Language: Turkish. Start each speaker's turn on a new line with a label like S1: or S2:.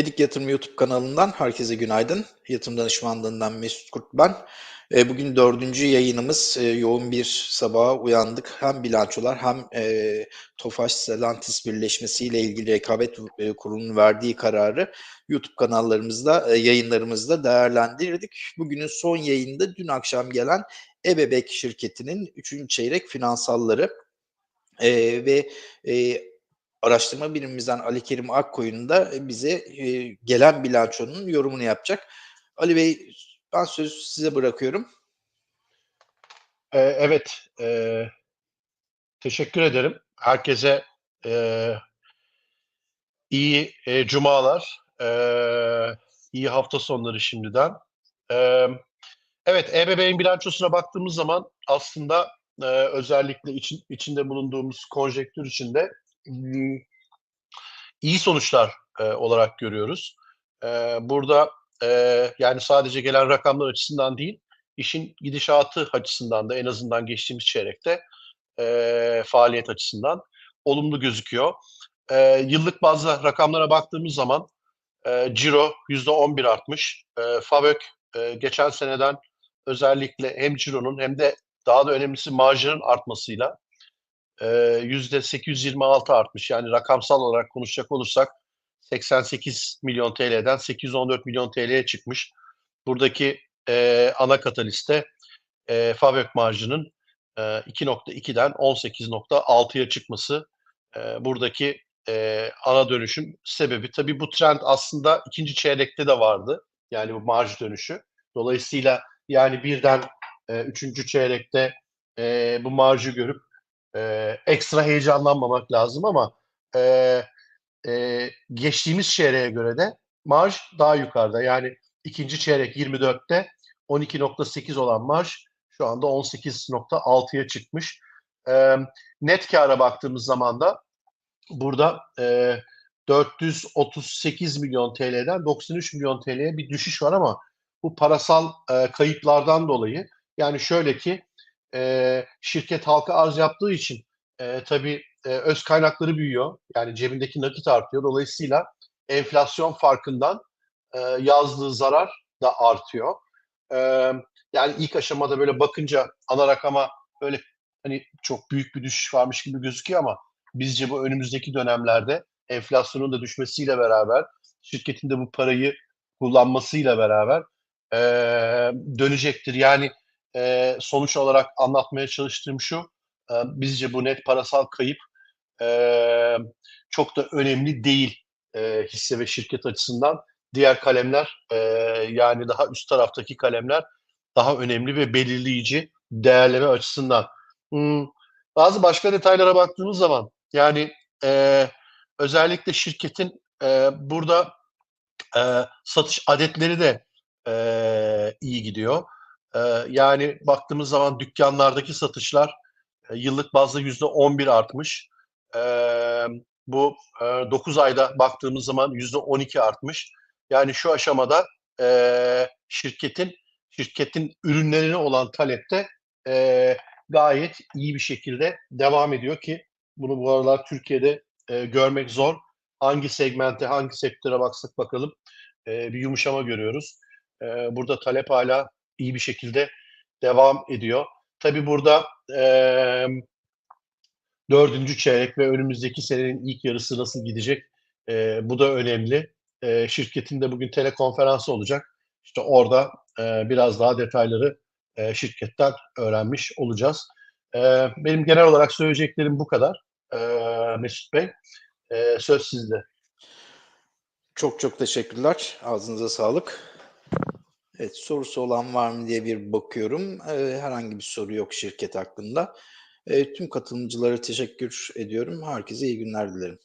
S1: Gedik Yatırım YouTube kanalından herkese günaydın. Yatırım danışmanlığından Mesut Kurt ben. E, bugün dördüncü yayınımız. E, yoğun bir sabaha uyandık. Hem bilançolar hem e, Tofaş-Stellantis birleşmesiyle ilgili rekabet e, kurulunun verdiği kararı YouTube kanallarımızda, e, yayınlarımızda değerlendirdik. Bugünün son yayında dün akşam gelen Ebebek şirketinin 3. çeyrek finansalları e, ve e, araştırma birimimizden Ali Kerim Akkoyun da bize e, gelen bilançonun yorumunu yapacak. Ali Bey ben sözü size bırakıyorum.
S2: Ee, evet, e, teşekkür ederim. Herkese e, iyi e, cumalar, e, iyi hafta sonları şimdiden. E, evet, EBB'nin bilançosuna baktığımız zaman aslında e, özellikle için, içinde bulunduğumuz konjektür içinde iyi sonuçlar e, olarak görüyoruz. E, burada e, yani sadece gelen rakamlar açısından değil, işin gidişatı açısından da en azından geçtiğimiz çeyrekte e, faaliyet açısından olumlu gözüküyor. E, yıllık bazda rakamlara baktığımız zaman e, ciro %11 artmış. E, FAVÖK e, geçen seneden özellikle hem cironun hem de daha da önemlisi marjının artmasıyla %826 artmış. Yani rakamsal olarak konuşacak olursak 88 milyon TL'den 814 milyon TL'ye çıkmış. Buradaki e, ana kataliste e, Fabrik marjının e, 2.2'den 18.6'ya çıkması e, buradaki e, ana dönüşüm sebebi. Tabii bu trend aslında ikinci çeyrekte de vardı. Yani bu marj dönüşü. Dolayısıyla yani birden e, üçüncü çeyrekte e, bu marjı görüp e, ekstra heyecanlanmamak lazım ama e, e, geçtiğimiz çeyreğe göre de marj daha yukarıda. Yani ikinci çeyrek 24'te 12.8 olan marj şu anda 18.6'ya çıkmış. E, net kâra baktığımız zaman da burada e, 438 milyon TL'den 93 milyon TL'ye bir düşüş var ama bu parasal e, kayıplardan dolayı yani şöyle ki e, şirket halka arz yaptığı için e, tabii e, öz kaynakları büyüyor. Yani cebindeki nakit artıyor. Dolayısıyla enflasyon farkından e, yazdığı zarar da artıyor. E, yani ilk aşamada böyle bakınca ana rakama böyle hani çok büyük bir düşüş varmış gibi gözüküyor ama bizce bu önümüzdeki dönemlerde enflasyonun da düşmesiyle beraber şirketin de bu parayı kullanmasıyla beraber e, dönecektir. Yani e, sonuç olarak anlatmaya çalıştığım şu, e, bizce bu net parasal kayıp e, çok da önemli değil e, hisse ve şirket açısından. Diğer kalemler e, yani daha üst taraftaki kalemler daha önemli ve belirleyici değerleme açısından. Hmm, bazı başka detaylara baktığımız zaman yani e, özellikle şirketin e, burada e, satış adetleri de e, iyi gidiyor. E, yani baktığımız zaman dükkanlardaki satışlar e, yıllık bazda yüzde 11 artmış. E, bu e, 9 ayda baktığımız zaman yüzde 12 artmış. Yani şu aşamada e, şirketin şirketin ürünlerine olan talepte e, gayet iyi bir şekilde devam ediyor ki bunu bu aralar Türkiye'de görmek zor. Hangi segmente, hangi sektöre baksak bakalım bir yumuşama görüyoruz. Burada talep hala iyi bir şekilde devam ediyor. Tabii burada e, dördüncü çeyrek ve önümüzdeki senenin ilk yarısı nasıl gidecek? E, bu da önemli. E, şirketin de bugün telekonferansı olacak. İşte orada e, biraz daha detayları e, şirketten öğrenmiş olacağız. E, benim genel olarak söyleyeceklerim bu kadar. E, Mesut Bey, e, söz sizde.
S1: Çok çok teşekkürler. Ağzınıza sağlık. Evet, sorusu olan var mı diye bir bakıyorum. Ee, herhangi bir soru yok şirket hakkında. Ee, tüm katılımcılara teşekkür ediyorum. Herkese iyi günler dilerim.